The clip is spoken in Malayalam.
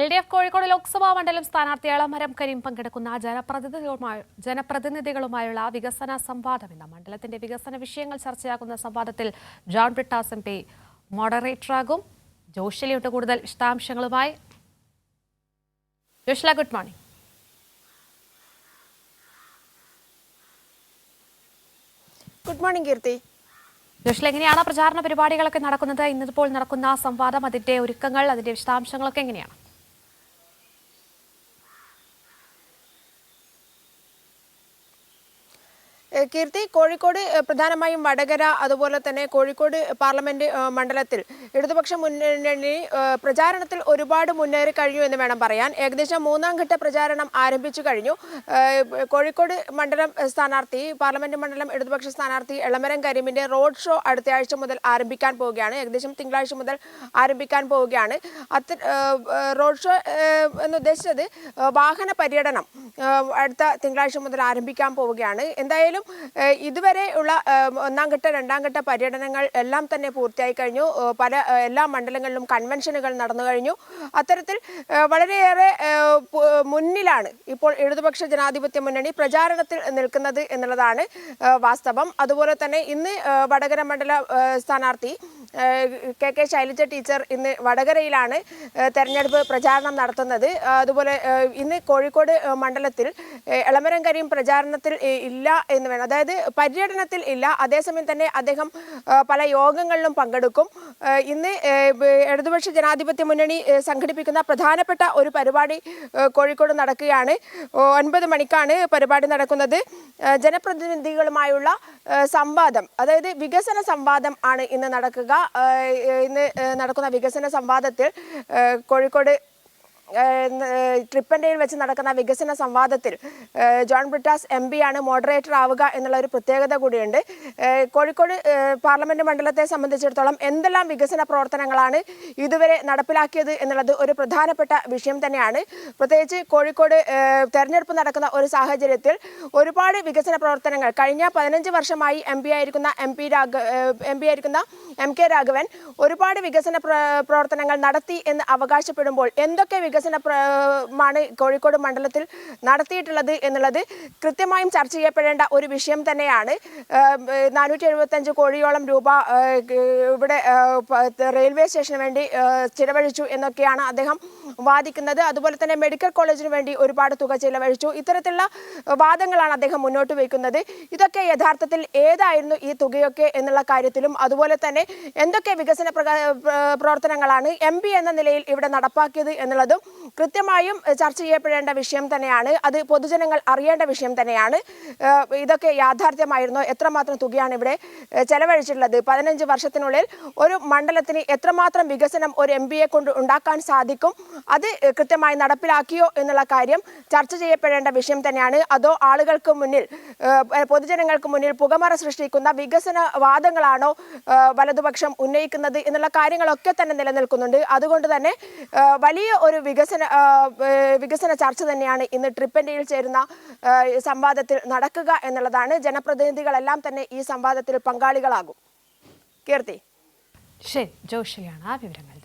L D F Kozhikode Lok Sabha മണ്ഡലം സ്ഥാനാർത്ഥി എളമരം കരീം പങ്കെടുക്കുന്ന ജനപ്രതിനിധികളുമായി ജനപ്രതിനിധികളുമായുള്ള വികസന സംവാദം ഇന്ന്. മണ്ഡലത്തിന്റെ വികസന വിഷയങ്ങൾ ചർച്ചയാക്കുന്ന സംവാദത്തിൽ ജോൺ ബ്രിട്ടാസ് എം പി മോഡറേറ്ററാകും ജോഷിലിയുണ്ട് കൂടുതൽ വിശദാംശങ്ങളുമായി Joshila good morning. Good morning Keerthi. Joshil എങ്ങനെയാണ് പ്രചാരണ പരിപാടികളൊക്കെ നടക്കുന്നത്? ഇന്നിപ്പോൾ നടക്കുന്ന സംവാദം അതിന്റെ ഒരുക്കങ്ങൾ അതിന്റെ വിശദാംശങ്ങളൊക്കെ എങ്ങനെയാണ്? കീർത്തി കോഴിക്കോട് പ്രധാനമായും വടകര അതുപോലെ തന്നെ കോഴിക്കോട് പാർലമെന്റ് മണ്ഡലത്തിൽ ഇടതുപക്ഷ മുന്നണി പ്രചാരണത്തിൽ ഒരുപാട് മുന്നേറി കഴിഞ്ഞു എന്ന് വേണം പറയാൻ. ഏകദേശം മൂന്നാം ഘട്ട പ്രചാരണം ആരംഭിച്ചു കഴിഞ്ഞു. കോഴിക്കോട് മണ്ഡലം സ്ഥാനാർത്ഥി പാർലമെന്റ് മണ്ഡലം ഇടതുപക്ഷ സ്ഥാനാർത്ഥി എളമരം കരീമിന്റെ റോഡ് ഷോ അടുത്ത ആഴ്ച മുതൽ ആരംഭിക്കാൻ പോവുകയാണ്. ഏകദേശം തിങ്കളാഴ്ച മുതൽ ആരംഭിക്കാൻ പോവുകയാണ്. അത്ര റോഡ് ഷോ എന്നുദ്ദേശിച്ചത് വാഹന പര്യടനം അടുത്ത തിങ്കളാഴ്ച മുതൽ ആരംഭിക്കാൻ പോവുകയാണ്. എന്തായാലും ഏഹ് ഇതുവരെ ഉള്ള ഒന്നാം ഘട്ട രണ്ടാം ഘട്ട പര്യടനങ്ങൾ എല്ലാം തന്നെ പൂർത്തിയായി കഴിഞ്ഞു. പല എല്ലാ മണ്ഡലങ്ങളിലും കൺവെൻഷനുകൾ നടന്നു കഴിഞ്ഞു. അത്തരത്തിൽ വളരെയേറെ മുന്നിലാണ് ഇപ്പോൾ ഇടതുപക്ഷ ജനാധിപത്യ മുന്നണി പ്രചാരണത്തിൽ നിൽക്കുന്നത് എന്നുള്ളതാണ് വാസ്തവം. അതുപോലെ തന്നെ ഇന്ന് വടകര മണ്ഡല സ്ഥാനാർത്ഥി കെ കെ ശൈലജ ടീച്ചർ ഇന്ന് വടകരയിലാണ് തെരഞ്ഞെടുപ്പ് പ്രചാരണം നടത്തുന്നത്. അതുപോലെ ഇന്ന് കോഴിക്കോട് മണ്ഡലത്തിൽ എളമരം കരീം പ്രചാരണത്തിൽ ഇല്ല എന്ന് വേണം. അതായത് പര്യടനത്തിൽ ഇല്ല. അതേസമയം തന്നെ അദ്ദേഹം പല യോഗങ്ങളിലും പങ്കെടുക്കും. ഇന്ന് ഇടതുപക്ഷ ജനാധിപത്യ മുന്നണി സംഘടിപ്പിക്കുന്ന പ്രധാനപ്പെട്ട ഒരു പരിപാടി കോഴിക്കോട് നടക്കുകയാണ്. ഒൻപത് മണിക്കാണ് പരിപാടി നടക്കുന്നത്. ജനപ്രതിനിധികളുമായുള്ള സംവാദം അതായത് വികസന സംവാദം ആണ് ഇന്ന് നടക്കുക. ഇന്ന് നടക്കുന്ന വികസന സംവാദത്തിൽ കോഴിക്കോട് ട്രിപ്പൻഡയിൽ വെച്ച് നടക്കുന്ന വികസന സംവാദത്തിൽ ജോൺ ബ്രിട്ടാസ് എം ആണ് മോഡറേറ്റർ ആവുക എന്നുള്ള ഒരു പ്രത്യേകത കൂടിയുണ്ട്. കോഴിക്കോട് പാർലമെന്റ് മണ്ഡലത്തെ സംബന്ധിച്ചിടത്തോളം എന്തെല്ലാം വികസന പ്രവർത്തനങ്ങളാണ് ഇതുവരെ നടപ്പിലാക്കിയത് എന്നുള്ളത് ഒരു പ്രധാനപ്പെട്ട വിഷയം തന്നെയാണ്. പ്രത്യേകിച്ച് കോഴിക്കോട് തെരഞ്ഞെടുപ്പ് നടക്കുന്ന ഒരു സാഹചര്യത്തിൽ ഒരുപാട് വികസന പ്രവർത്തനങ്ങൾ കഴിഞ്ഞ പതിനഞ്ച് വർഷമായി എം പി ആയിരിക്കുന്ന എം പി രാഘ എം പി ആയിരിക്കുന്ന എം കെ രാഘവൻ ഒരുപാട് വികസന പ്രവർത്തനങ്ങൾ നടത്തി എന്ന് അവകാശപ്പെടുമ്പോൾ എന്തൊക്കെ വികസന പ്ര- മാണ് കോഴിക്കോട് മണ്ഡലത്തിൽ നടത്തിയിട്ടുള്ളത് എന്നുള്ളത് കൃത്യമായും ചർച്ച ചെയ്യപ്പെടേണ്ട ഒരു വിഷയം തന്നെയാണ്. നാനൂറ്റി എഴുപത്തഞ്ച് കോടിയോളം രൂപ ഇവിടെ റെയിൽവേ സ്റ്റേഷന് വേണ്ടി ചിലവഴിച്ചു എന്നൊക്കെയാണ് അദ്ദേഹം വാദിക്കുന്നത്. അതുപോലെ തന്നെ മെഡിക്കൽ കോളേജിന് വേണ്ടി ഒരുപാട് തുക ചിലവഴിച്ചു. ഇത്തരത്തിലുള്ള വാദങ്ങളാണ് അദ്ദേഹം മുന്നോട്ട് വയ്ക്കുന്നത് ഇതൊക്കെ യഥാർത്ഥത്തിൽ ഏതായിരുന്നു ഈ തുകയൊക്കെ എന്നുള്ള കാര്യത്തിലും അതുപോലെ തന്നെ എന്തൊക്കെ വികസന പ്രവർത്തനങ്ങളാണ് എം എന്ന നിലയിൽ ഇവിടെ നടപ്പാക്കിയത് എന്നുള്ളതും കൃത്യമായും ചർച്ച ചെയ്യപ്പെടേണ്ട വിഷയം തന്നെയാണ്. അത് പൊതുജനങ്ങൾ അറിയേണ്ട വിഷയം തന്നെയാണ്. ഇതൊക്കെ യാഥാർത്ഥ്യമായിരുന്നോ. എത്രമാത്രം തുകയാണ് ഇവിടെ ചെലവഴിച്ചിട്ടുള്ളത്? പതിനഞ്ച് വർഷത്തിനുള്ളിൽ ഒരു മണ്ഡലത്തിന് എത്രമാത്രം വികസനം ഒരു എം കൊണ്ട് ഉണ്ടാക്കാൻ സാധിക്കും? അത് കൃത്യമായി നടപ്പിലാക്കിയോ എന്നുള്ള കാര്യം ചർച്ച ചെയ്യപ്പെടേണ്ട വിഷയം തന്നെയാണ്. അതോ ആളുകൾക്ക് മുന്നിൽ പൊതുജനങ്ങൾക്ക് മുന്നിൽ പുകമറ സൃഷ്ടിക്കുന്ന വികസന വാദങ്ങളാണോ വലതുപക്ഷം ഉന്നയിക്കുന്നത് എന്നുള്ള കാര്യങ്ങളൊക്കെ തന്നെ നിലനിൽക്കുന്നുണ്ട്. അതുകൊണ്ട് തന്നെ വലിയ ഒരു വികസന വികസന ചർച്ച തന്നെയാണ് ഇന്ന് ട്രിപ്പൻഡിയിൽ ചേരുന്ന സംവാദത്തിൽ നടക്കുക എന്നുള്ളതാണ്. ജനപ്രതിനിധികളെല്ലാം തന്നെ ഈ സംവാദത്തിൽ പങ്കാളികളാകും. കീർത്തി. ശരി ജോഷിയാണ് ആ വിവരങ്ങൾ.